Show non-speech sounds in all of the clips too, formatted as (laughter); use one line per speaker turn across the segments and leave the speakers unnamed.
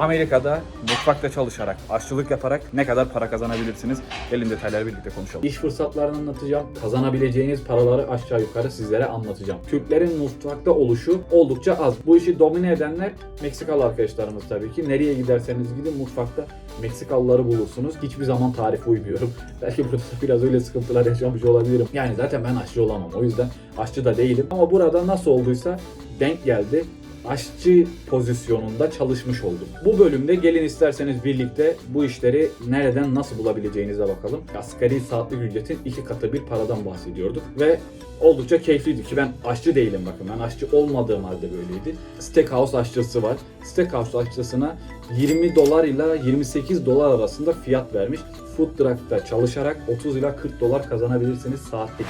Amerika'da mutfakta çalışarak, aşçılık yaparak ne kadar para kazanabilirsiniz? Gelin detayları birlikte konuşalım.
İş fırsatlarını anlatacağım. Kazanabileceğiniz paraları aşağı yukarı sizlere anlatacağım. Türklerin mutfakta oluşu oldukça az. Bu işi domine edenler Meksikalı arkadaşlarımız tabii ki. Nereye giderseniz gidin mutfakta Meksikalıları bulursunuz. Hiçbir zaman tarife uymuyorum. (laughs) Belki burada biraz öyle sıkıntılar yaşamış olabilirim. Yani zaten ben aşçı olamam. O yüzden aşçı da değilim. Ama burada nasıl olduysa denk geldi aşçı pozisyonunda çalışmış oldum. Bu bölümde gelin isterseniz birlikte bu işleri nereden nasıl bulabileceğinize bakalım. Asgari saatlik ücretin iki katı bir paradan bahsediyorduk ve oldukça keyifliydi ki ben aşçı değilim bakın ben aşçı olmadığım halde böyleydi. Steakhouse aşçısı var. Steakhouse aşçısına 20 dolar ile 28 dolar arasında fiyat vermiş. Food truck'ta çalışarak 30 ila 40 dolar kazanabilirsiniz saatlik.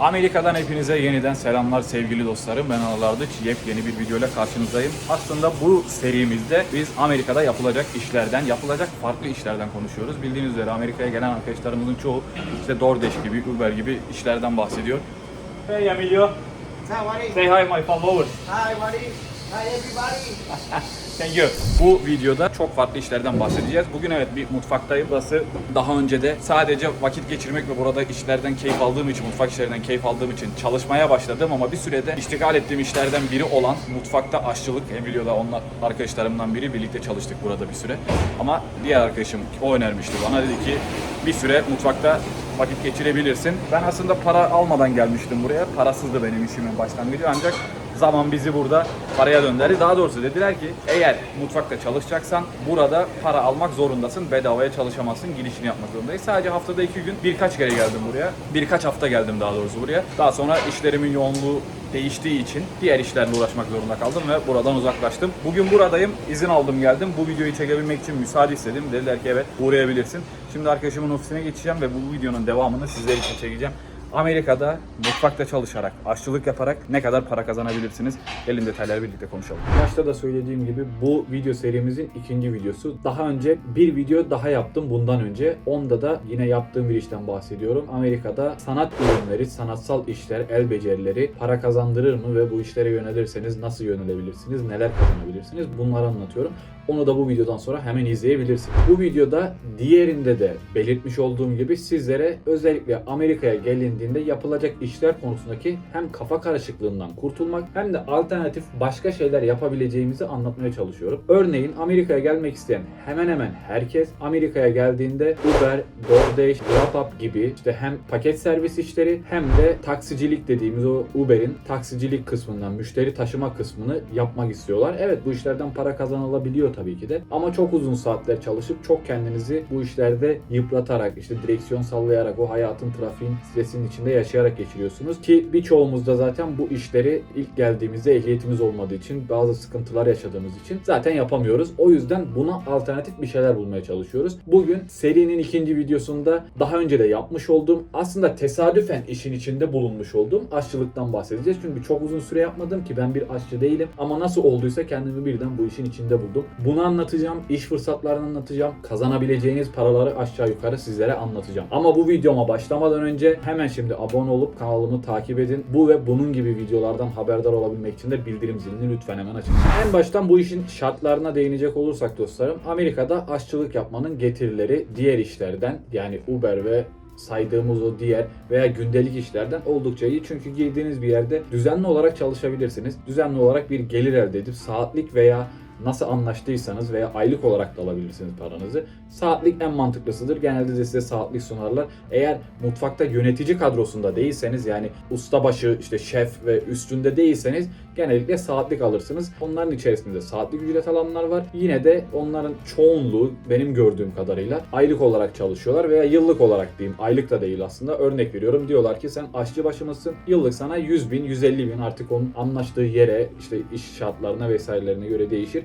Amerika'dan hepinize yeniden selamlar sevgili dostlarım. Ben Anıl Ardıç. Yepyeni bir videoyla karşınızdayım. Aslında bu serimizde biz Amerika'da yapılacak işlerden, yapılacak farklı işlerden konuşuyoruz. Bildiğiniz üzere Amerika'ya gelen arkadaşlarımızın çoğu işte DoorDash gibi, Uber gibi işlerden bahsediyor. Hey Emilio, say hi my followers.
Hi, buddy. Hi, everybody. (laughs)
Thank. Bu videoda çok farklı işlerden bahsedeceğiz. Bugün evet bir mutfaktayım. Burası daha önce de sadece vakit geçirmek ve burada işlerden keyif aldığım için, mutfak işlerinden keyif aldığım için çalışmaya başladım ama bir sürede iştigal ettiğim işlerden biri olan mutfakta aşçılık. Emilio'da onlar arkadaşlarımdan biri birlikte çalıştık burada bir süre. Ama diğer arkadaşım o önermişti bana dedi ki bir süre mutfakta vakit geçirebilirsin. Ben aslında para almadan gelmiştim buraya. Parasızdı benim işimin başlangıcı ancak zaman bizi burada paraya döndürdü. Daha doğrusu dediler ki eğer mutfakta çalışacaksan burada para almak zorundasın. Bedavaya çalışamazsın. Girişini yapmak zorundayız. Sadece haftada iki gün birkaç kere geldim buraya. Birkaç hafta geldim daha doğrusu buraya. Daha sonra işlerimin yoğunluğu değiştiği için diğer işlerle uğraşmak zorunda kaldım ve buradan uzaklaştım. Bugün buradayım. izin aldım geldim. Bu videoyu çekebilmek için müsaade istedim. Dediler ki evet uğrayabilirsin. Şimdi arkadaşımın ofisine geçeceğim ve bu videonun devamını sizler için çekeceğim. Amerika'da mutfakta çalışarak, aşçılık yaparak ne kadar para kazanabilirsiniz? Gelin detayları birlikte konuşalım.
Başta da söylediğim gibi bu video serimizin ikinci videosu. Daha önce bir video daha yaptım bundan önce. Onda da yine yaptığım bir işten bahsediyorum. Amerika'da sanat ürünleri, sanatsal işler, el becerileri para kazandırır mı ve bu işlere yönelirseniz nasıl yönelebilirsiniz, neler kazanabilirsiniz bunları anlatıyorum. Onu da bu videodan sonra hemen izleyebilirsiniz. Bu videoda diğerinde de belirtmiş olduğum gibi sizlere özellikle Amerika'ya gelindiğinde yapılacak işler konusundaki hem kafa karışıklığından kurtulmak hem de alternatif başka şeyler yapabileceğimizi anlatmaya çalışıyorum. Örneğin Amerika'ya gelmek isteyen hemen hemen herkes Amerika'ya geldiğinde Uber, DoorDash, GrabUp gibi işte hem paket servis işleri hem de taksicilik dediğimiz o Uber'in taksicilik kısmından müşteri taşıma kısmını yapmak istiyorlar. Evet bu işlerden para kazanılabiliyor tabii ki de ama çok uzun saatler çalışıp çok kendinizi bu işlerde yıpratarak işte direksiyon sallayarak o hayatın trafiğin stresinin içinde yaşayarak geçiriyorsunuz ki birçoğumuz da zaten bu işleri ilk geldiğimizde ehliyetimiz olmadığı için bazı sıkıntılar yaşadığımız için zaten yapamıyoruz. O yüzden buna alternatif bir şeyler bulmaya çalışıyoruz. Bugün serinin ikinci videosunda daha önce de yapmış olduğum aslında tesadüfen işin içinde bulunmuş olduğum aşçılıktan bahsedeceğiz. Çünkü çok uzun süre yapmadım ki ben bir aşçı değilim ama nasıl olduysa kendimi birden bu işin içinde buldum. Bunu anlatacağım, iş fırsatlarını anlatacağım, kazanabileceğiniz paraları aşağı yukarı sizlere anlatacağım. Ama bu videoma başlamadan önce hemen şimdi abone olup kanalımı takip edin. Bu ve bunun gibi videolardan haberdar olabilmek için de bildirim zilini lütfen hemen açın. En baştan bu işin şartlarına değinecek olursak dostlarım, Amerika'da aşçılık yapmanın getirileri diğer işlerden yani Uber ve saydığımız o diğer veya gündelik işlerden oldukça iyi. Çünkü girdiğiniz bir yerde düzenli olarak çalışabilirsiniz. Düzenli olarak bir gelir elde edip saatlik veya nasıl anlaştıysanız veya aylık olarak da alabilirsiniz paranızı. Saatlik en mantıklısıdır. Genelde de size saatlik sunarlar. Eğer mutfakta yönetici kadrosunda değilseniz yani ustabaşı işte şef ve üstünde değilseniz genellikle saatlik alırsınız. Onların içerisinde saatlik ücret alanlar var. Yine de onların çoğunluğu benim gördüğüm kadarıyla aylık olarak çalışıyorlar veya yıllık olarak diyeyim. Aylık da değil aslında. Örnek veriyorum. Diyorlar ki sen aşçı başı mısın? Yıllık sana 100 bin, 150 bin artık onun anlaştığı yere işte iş şartlarına vesairelerine göre değişir.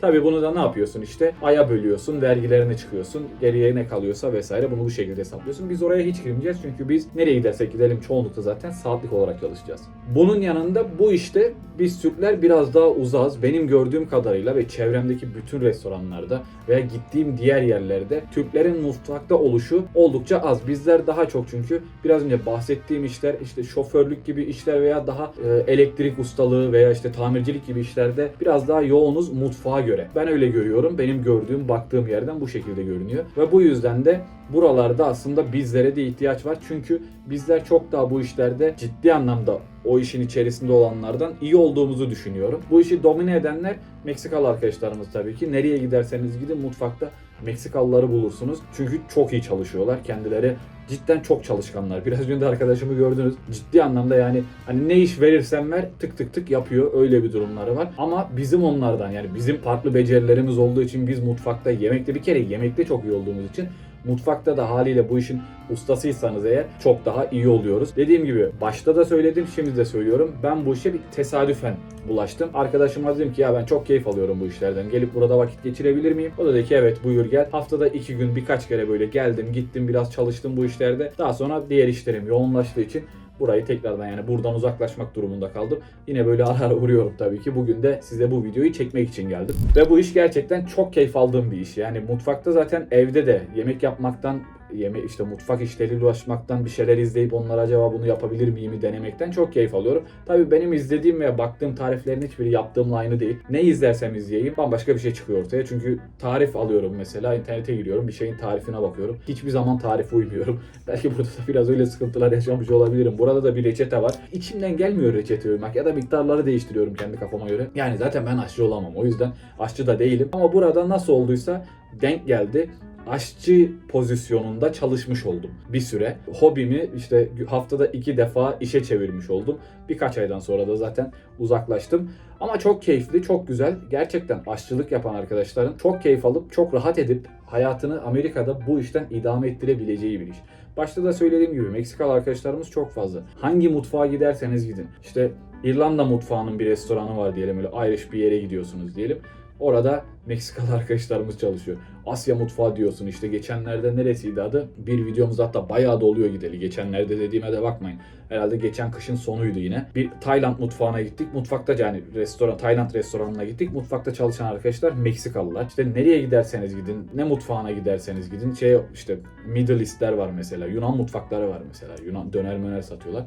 Tabii bunu da ne yapıyorsun işte aya bölüyorsun, vergilerini çıkıyorsun, geriye ne kalıyorsa vesaire bunu bu şekilde hesaplıyorsun. Biz oraya hiç girmeyeceğiz çünkü biz nereye gidersek gidelim çoğunlukla zaten saatlik olarak çalışacağız. Bunun yanında bu işte Biz Türkler biraz daha uzağız. Benim gördüğüm kadarıyla ve çevremdeki bütün restoranlarda veya gittiğim diğer yerlerde Türklerin mutfakta oluşu oldukça az. Bizler daha çok çünkü biraz önce bahsettiğim işler işte şoförlük gibi işler veya daha e, elektrik ustalığı veya işte tamircilik gibi işlerde biraz daha yoğunuz mutfağa göre. Ben öyle görüyorum. Benim gördüğüm, baktığım yerden bu şekilde görünüyor. Ve bu yüzden de buralarda aslında bizlere de ihtiyaç var. Çünkü bizler çok daha bu işlerde ciddi anlamda o işin içerisinde olanlardan iyi olduğumuzu düşünüyorum. Bu işi domine edenler Meksikalı arkadaşlarımız tabii ki. Nereye giderseniz gidin mutfakta Meksikalıları bulursunuz. Çünkü çok iyi çalışıyorlar. Kendileri cidden çok çalışkanlar. Biraz önce arkadaşımı gördünüz. Ciddi anlamda yani hani ne iş verirsen ver tık tık tık yapıyor. Öyle bir durumları var. Ama bizim onlardan yani bizim farklı becerilerimiz olduğu için biz mutfakta yemekte bir kere yemekte çok iyi olduğumuz için Mutfakta da haliyle bu işin ustasıysanız eğer çok daha iyi oluyoruz. Dediğim gibi başta da söyledim şimdi de söylüyorum. Ben bu işe bir tesadüfen bulaştım. Arkadaşıma dedim ki ya ben çok keyif alıyorum bu işlerden. Gelip burada vakit geçirebilir miyim? O da dedi ki evet buyur gel. Haftada iki gün birkaç kere böyle geldim gittim biraz çalıştım bu işlerde. Daha sonra diğer işlerim yoğunlaştığı için burayı tekrardan yani buradan uzaklaşmak durumunda kaldım. Yine böyle ara ara uğruyorum tabii ki. Bugün de size bu videoyu çekmek için geldim. Ve bu iş gerçekten çok keyif aldığım bir iş. Yani mutfakta zaten evde de yemek yapmaktan yeme işte mutfak işleriyle uğraşmaktan bir şeyler izleyip onlara acaba bunu yapabilir miyim denemekten çok keyif alıyorum. Tabii benim izlediğim ve baktığım tariflerin hiçbiri yaptığımla aynı değil. Ne izlersem izleyeyim bambaşka bir şey çıkıyor ortaya. Çünkü tarif alıyorum mesela internete giriyorum bir şeyin tarifine bakıyorum. Hiçbir zaman tarife uymuyorum. (laughs) Belki burada da biraz öyle sıkıntılar yaşamış olabilirim. Burada da bir reçete var. İçimden gelmiyor reçete uymak ya da miktarları değiştiriyorum kendi kafama göre. Yani zaten ben aşçı olamam. O yüzden aşçı da değilim. Ama burada nasıl olduysa denk geldi aşçı pozisyonunda çalışmış oldum bir süre. Hobimi işte haftada iki defa işe çevirmiş oldum. Birkaç aydan sonra da zaten uzaklaştım. Ama çok keyifli, çok güzel. Gerçekten aşçılık yapan arkadaşların çok keyif alıp, çok rahat edip hayatını Amerika'da bu işten idame ettirebileceği bir iş. Başta da söylediğim gibi Meksikalı arkadaşlarımız çok fazla. Hangi mutfağa giderseniz gidin. İşte İrlanda mutfağının bir restoranı var diyelim öyle Irish bir yere gidiyorsunuz diyelim. Orada Meksikalı (laughs) arkadaşlarımız çalışıyor. Asya mutfağı diyorsun işte geçenlerde neresiydi adı? Bir videomuz hatta bayağı da oluyor gideli. Geçenlerde dediğime de bakmayın. Herhalde geçen kışın sonuydu yine. Bir Tayland mutfağına gittik. Mutfakta yani restoran, Tayland restoranına gittik. Mutfakta çalışan arkadaşlar Meksikalılar. İşte nereye giderseniz gidin, ne mutfağına giderseniz gidin. Şey işte Middle East'ler var mesela. Yunan mutfakları var mesela. Yunan döner möner satıyorlar.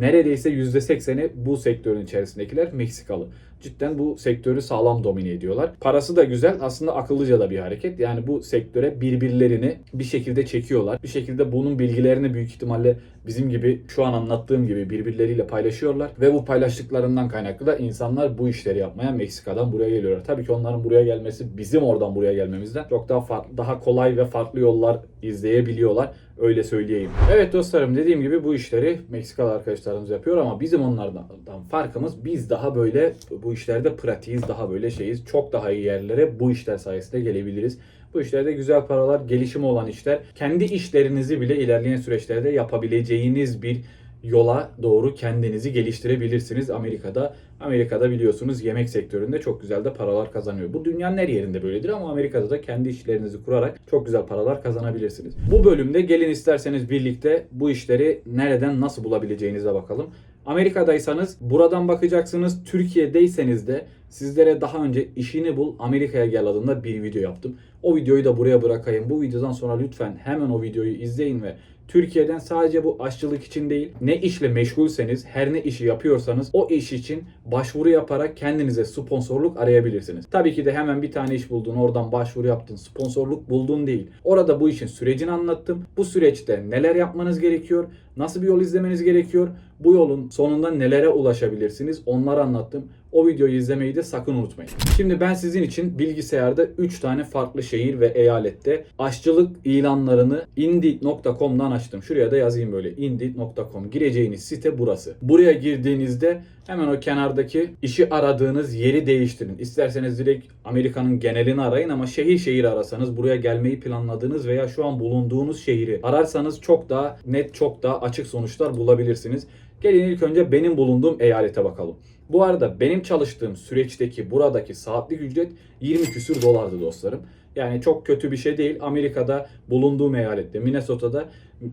Neredeyse %80'i bu sektörün içerisindekiler Meksikalı. Cidden bu sektörü sağlam domine ediyorlar. Parası da güzel. Aslında akıllıca da bir hareket. Yani bu sektöre birbirlerini bir şekilde çekiyorlar. Bir şekilde bunun bilgilerini büyük ihtimalle bizim gibi şu an anlattığım gibi birbirleriyle paylaşıyorlar. Ve bu paylaştıklarından kaynaklı da insanlar bu işleri yapmaya Meksika'dan buraya geliyorlar. Tabii ki onların buraya gelmesi bizim oradan buraya gelmemizden çok daha farklı, daha kolay ve farklı yollar izleyebiliyorlar. Öyle söyleyeyim. Evet dostlarım dediğim gibi bu işleri Meksikalı arkadaşlarımız yapıyor ama bizim onlardan farkımız biz daha böyle bu işlerde pratiğiz, daha böyle şeyiz. Çok daha iyi yerlere bu işler sayesinde gelebiliriz. Bu işlerde güzel paralar, gelişimi olan işler. Kendi işlerinizi bile ilerleyen süreçlerde yapabileceğiniz bir yola doğru kendinizi geliştirebilirsiniz Amerika'da. Amerika'da biliyorsunuz yemek sektöründe çok güzel de paralar kazanıyor. Bu dünyanın her yerinde böyledir ama Amerika'da da kendi işlerinizi kurarak çok güzel paralar kazanabilirsiniz. Bu bölümde gelin isterseniz birlikte bu işleri nereden nasıl bulabileceğinize bakalım. Amerika'daysanız buradan bakacaksınız. Türkiye'deyseniz de sizlere daha önce işini bul Amerika'ya gel adında bir video yaptım. O videoyu da buraya bırakayım. Bu videodan sonra lütfen hemen o videoyu izleyin ve Türkiye'den sadece bu aşçılık için değil, ne işle meşgulseniz, her ne işi yapıyorsanız o iş için başvuru yaparak kendinize sponsorluk arayabilirsiniz. Tabii ki de hemen bir tane iş buldun, oradan başvuru yaptın, sponsorluk buldun değil. Orada bu işin sürecini anlattım. Bu süreçte neler yapmanız gerekiyor, nasıl bir yol izlemeniz gerekiyor, bu yolun sonunda nelere ulaşabilirsiniz onları anlattım. O videoyu izlemeyi de sakın unutmayın. Şimdi ben sizin için bilgisayarda 3 tane farklı şehir ve eyalette aşçılık ilanlarını indeed.com'dan açtım. Şuraya da yazayım böyle indeed.com. Gireceğiniz site burası. Buraya girdiğinizde hemen o kenardaki işi aradığınız yeri değiştirin. İsterseniz direkt Amerika'nın genelini arayın ama şehir şehir arasanız buraya gelmeyi planladığınız veya şu an bulunduğunuz şehri ararsanız çok daha net, çok daha açık sonuçlar bulabilirsiniz. Gelin ilk önce benim bulunduğum eyalete bakalım. Bu arada benim çalıştığım süreçteki buradaki saatlik ücret 20 küsür dolardı dostlarım. Yani çok kötü bir şey değil. Amerika'da bulunduğum eyalette Minnesota'da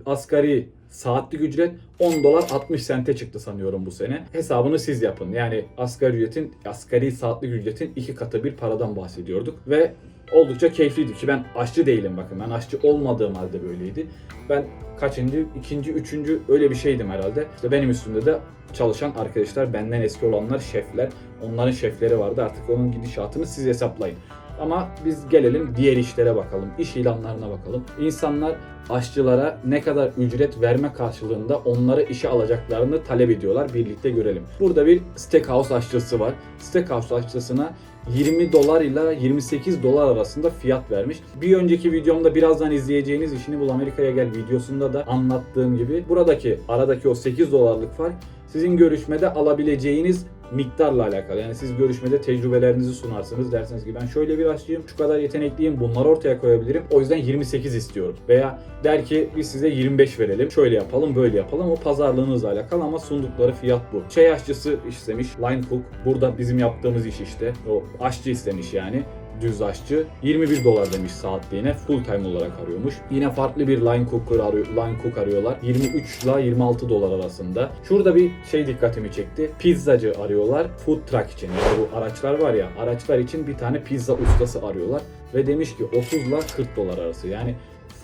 asgari saatlik ücret 10 dolar 60 sente çıktı sanıyorum bu sene. Hesabını siz yapın. Yani asgari ücretin asgari saatlik ücretin iki katı bir paradan bahsediyorduk ve oldukça keyifliydi ki ben aşçı değilim bakın. Ben aşçı olmadığım halde böyleydi. Ben kaçıncı, ikinci, üçüncü öyle bir şeydim herhalde. İşte benim üstümde de çalışan arkadaşlar, benden eski olanlar şefler. Onların şefleri vardı. Artık onun gidişatını siz hesaplayın. Ama biz gelelim diğer işlere bakalım. İş ilanlarına bakalım. İnsanlar aşçılara ne kadar ücret verme karşılığında onları işe alacaklarını talep ediyorlar. Birlikte görelim. Burada bir steakhouse aşçısı var. Steakhouse aşçısına 20 dolar ile 28 dolar arasında fiyat vermiş. Bir önceki videomda birazdan izleyeceğiniz işini bul Amerika'ya gel videosunda da anlattığım gibi buradaki aradaki o 8 dolarlık fark sizin görüşmede alabileceğiniz miktarla alakalı. Yani siz görüşmede tecrübelerinizi sunarsınız. Dersiniz ki ben şöyle bir aşçıyım, şu kadar yetenekliyim, bunları ortaya koyabilirim. O yüzden 28 istiyorum. Veya der ki biz size 25 verelim, şöyle yapalım, böyle yapalım. O pazarlığınızla alakalı ama sundukları fiyat bu. Şey aşçısı istemiş, line cook. Burada bizim yaptığımız iş işte. O aşçı istemiş yani düz aşçı 21 dolar demiş saatliğine full time olarak arıyormuş. Yine farklı bir line cook arıyor, line cook arıyorlar. 23 ile 26 dolar arasında. Şurada bir şey dikkatimi çekti. Pizzacı arıyorlar food truck için. Yani bu araçlar var ya araçlar için bir tane pizza ustası arıyorlar ve demiş ki 30 ile 40 dolar arası. Yani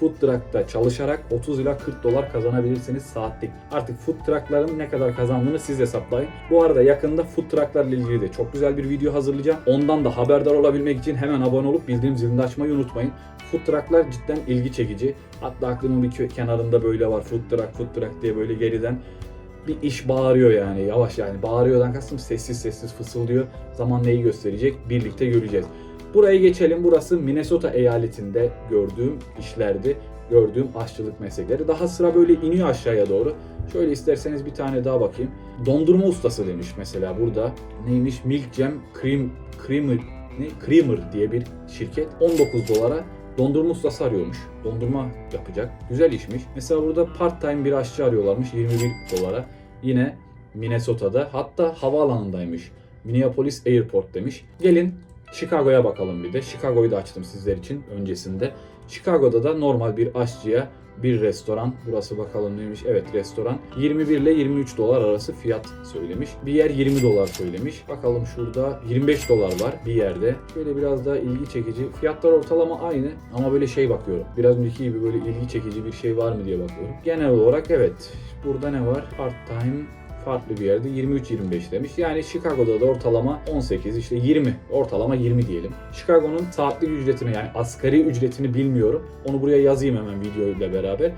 food truck'ta çalışarak 30 ila 40 dolar kazanabilirsiniz saatlik. Artık food truck'ların ne kadar kazandığını siz hesaplayın. Bu arada yakında food truck'larla ilgili de çok güzel bir video hazırlayacağım. Ondan da haberdar olabilmek için hemen abone olup bildirim zilini açmayı unutmayın. Food truck'lar cidden ilgi çekici. Hatta aklımın bir kenarında böyle var food truck, food truck diye böyle geriden bir iş bağırıyor yani yavaş yani bağırıyordan kastım sessiz sessiz fısıldıyor. Zaman neyi gösterecek birlikte göreceğiz. Buraya geçelim. Burası Minnesota eyaletinde gördüğüm işlerdi. Gördüğüm aşçılık meslekleri. Daha sıra böyle iniyor aşağıya doğru. Şöyle isterseniz bir tane daha bakayım. Dondurma ustası demiş mesela burada. Neymiş? Milk Jam Cream Creamer ne? Creamer diye bir şirket. 19 dolara dondurma ustası arıyormuş. Dondurma yapacak. Güzel işmiş. Mesela burada part time bir aşçı arıyorlarmış 21 dolara. Yine Minnesota'da. Hatta havaalanındaymış. Minneapolis Airport demiş. Gelin Chicago'ya bakalım bir de. Chicago'yu da açtım sizler için öncesinde. Chicago'da da normal bir aşçıya bir restoran. Burası bakalım neymiş. Evet restoran. 21 ile 23 dolar arası fiyat söylemiş. Bir yer 20 dolar söylemiş. Bakalım şurada 25 dolar var bir yerde. Şöyle biraz daha ilgi çekici. Fiyatlar ortalama aynı ama böyle şey bakıyorum. Biraz önceki gibi böyle ilgi çekici bir şey var mı diye bakıyorum. Genel olarak evet. Burada ne var? Part time farklı bir yerde 23-25 demiş. Yani Chicago'da da ortalama 18 işte 20 ortalama 20 diyelim. Chicago'nun saatlik ücretini yani asgari ücretini bilmiyorum. Onu buraya yazayım hemen video ile beraber.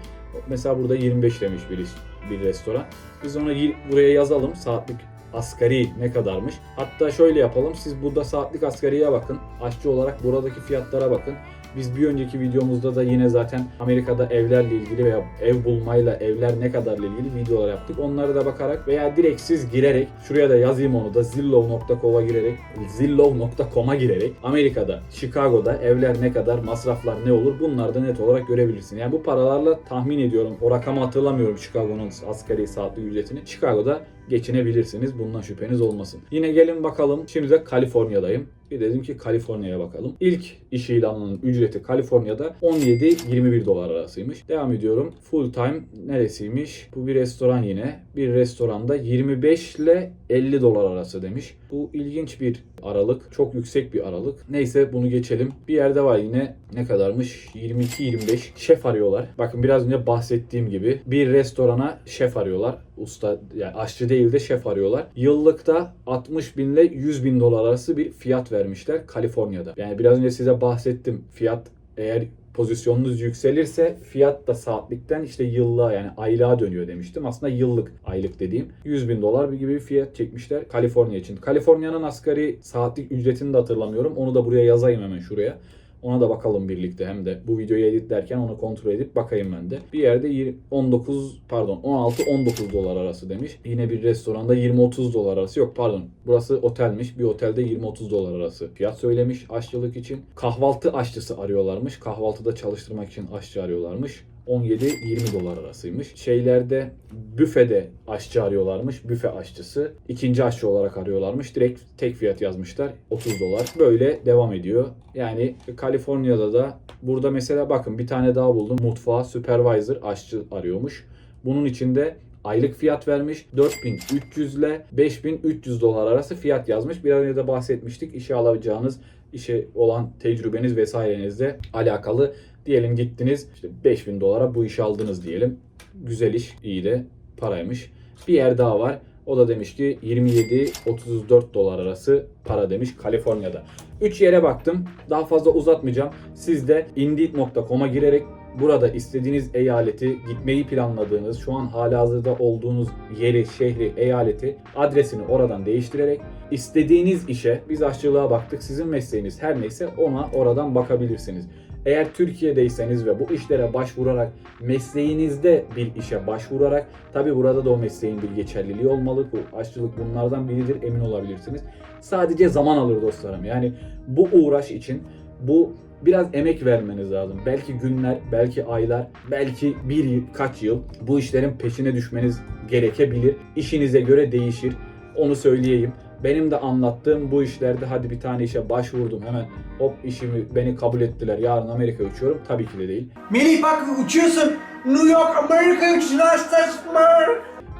Mesela burada 25 demiş bir, bir restoran. Biz onu y- buraya yazalım saatlik asgari ne kadarmış. Hatta şöyle yapalım. Siz burada saatlik asgariye bakın. Aşçı olarak buradaki fiyatlara bakın. Biz bir önceki videomuzda da yine zaten Amerika'da evlerle ilgili veya ev bulmayla evler ne kadarla ilgili videolar yaptık. Onlara da bakarak veya direkt siz girerek şuraya da yazayım onu da zillow.com'a girerek zillow.com'a girerek Amerika'da, Chicago'da evler ne kadar, masraflar ne olur bunları da net olarak görebilirsin. Yani bu paralarla tahmin ediyorum o rakamı hatırlamıyorum Chicago'nun asgari saatlik ücretini. Chicago'da geçinebilirsiniz. Bundan şüpheniz olmasın. Yine gelin bakalım. Şimdi de Kaliforniya'dayım. Bir dedim ki Kaliforniya'ya bakalım. İlk iş ilanının ücreti Kaliforniya'da 17-21 dolar arasıymış. Devam ediyorum. Full time neresiymiş? Bu bir restoran yine. Bir restoranda 25 ile 50 dolar arası demiş. Bu ilginç bir aralık. Çok yüksek bir aralık. Neyse bunu geçelim. Bir yerde var yine ne kadarmış? 22-25 şef arıyorlar. Bakın biraz önce bahsettiğim gibi bir restorana şef arıyorlar. Usta yani aşçı değil de şef arıyorlar. Yıllıkta 60 bin ile 100 bin dolar arası bir fiyat vermişler Kaliforniya'da. Yani biraz önce size bahsettim. Fiyat eğer pozisyonunuz yükselirse fiyat da saatlikten işte yıllığa yani aylığa dönüyor demiştim. Aslında yıllık aylık dediğim 100 bin dolar gibi bir fiyat çekmişler Kaliforniya için. Kaliforniya'nın asgari saatlik ücretini de hatırlamıyorum. Onu da buraya yazayım hemen şuraya. Ona da bakalım birlikte hem de bu videoyu editlerken onu kontrol edip bakayım ben de. Bir yerde yir- 19 pardon 16-19 dolar arası demiş. Yine bir restoranda 20-30 dolar arası yok pardon. Burası otelmiş. Bir otelde 20-30 dolar arası fiyat söylemiş aşçılık için. Kahvaltı aşçısı arıyorlarmış. Kahvaltıda çalıştırmak için aşçı arıyorlarmış. 17-20 dolar arasıymış. Şeylerde büfede aşçı arıyorlarmış. Büfe aşçısı. ikinci aşçı olarak arıyorlarmış. Direkt tek fiyat yazmışlar. 30 dolar. Böyle devam ediyor. Yani Kaliforniya'da da burada mesela bakın bir tane daha buldum. Mutfağa supervisor aşçı arıyormuş. Bunun içinde aylık fiyat vermiş. 4300 ile 5300 dolar arası fiyat yazmış. Bir önce de bahsetmiştik. İşe alacağınız, işe olan tecrübeniz vesairenizle alakalı. Diyelim gittiniz işte 5000 dolara bu işi aldınız diyelim. Güzel iş, iyi de paraymış. Bir yer daha var. O da demiş ki 27-34 dolar arası para demiş Kaliforniya'da. 3 yere baktım. Daha fazla uzatmayacağım. Siz de indeed.com'a girerek burada istediğiniz eyaleti, gitmeyi planladığınız, şu an halihazırda olduğunuz yeri, şehri, eyaleti, adresini oradan değiştirerek istediğiniz işe, biz aşçılığa baktık, sizin mesleğiniz her neyse ona oradan bakabilirsiniz. Eğer Türkiye'deyseniz ve bu işlere başvurarak mesleğinizde bir işe başvurarak tabi burada da o mesleğin bir geçerliliği olmalı. Bu aşçılık bunlardan biridir emin olabilirsiniz. Sadece zaman alır dostlarım. Yani bu uğraş için bu biraz emek vermeniz lazım. Belki günler, belki aylar, belki bir kaç yıl bu işlerin peşine düşmeniz gerekebilir. İşinize göre değişir. Onu söyleyeyim. Benim de anlattığım bu işlerde hadi bir tane işe başvurdum hemen hop işimi beni kabul ettiler. Yarın Amerika uçuyorum. Tabii ki de değil.
Melih bak uçuyorsun. New York, Amerika saçma.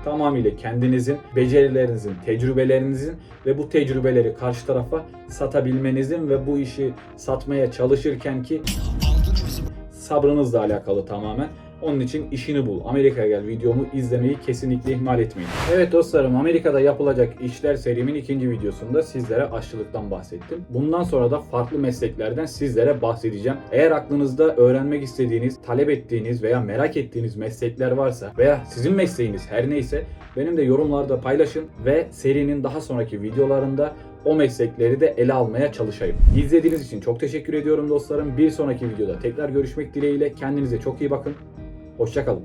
Tamamıyla kendinizin, becerilerinizin, tecrübelerinizin ve bu tecrübeleri karşı tarafa satabilmenizin ve bu işi satmaya çalışırken ki sabrınızla alakalı tamamen. Onun için işini bul. Amerika'ya gel videomu izlemeyi kesinlikle ihmal etmeyin. Evet dostlarım Amerika'da yapılacak işler serimin ikinci videosunda sizlere aşçılıktan bahsettim. Bundan sonra da farklı mesleklerden sizlere bahsedeceğim. Eğer aklınızda öğrenmek istediğiniz, talep ettiğiniz veya merak ettiğiniz meslekler varsa veya sizin mesleğiniz her neyse benim de yorumlarda paylaşın ve serinin daha sonraki videolarında o meslekleri de ele almaya çalışayım. İzlediğiniz için çok teşekkür ediyorum dostlarım. Bir sonraki videoda tekrar görüşmek dileğiyle. Kendinize çok iyi bakın. Hoşçakalın.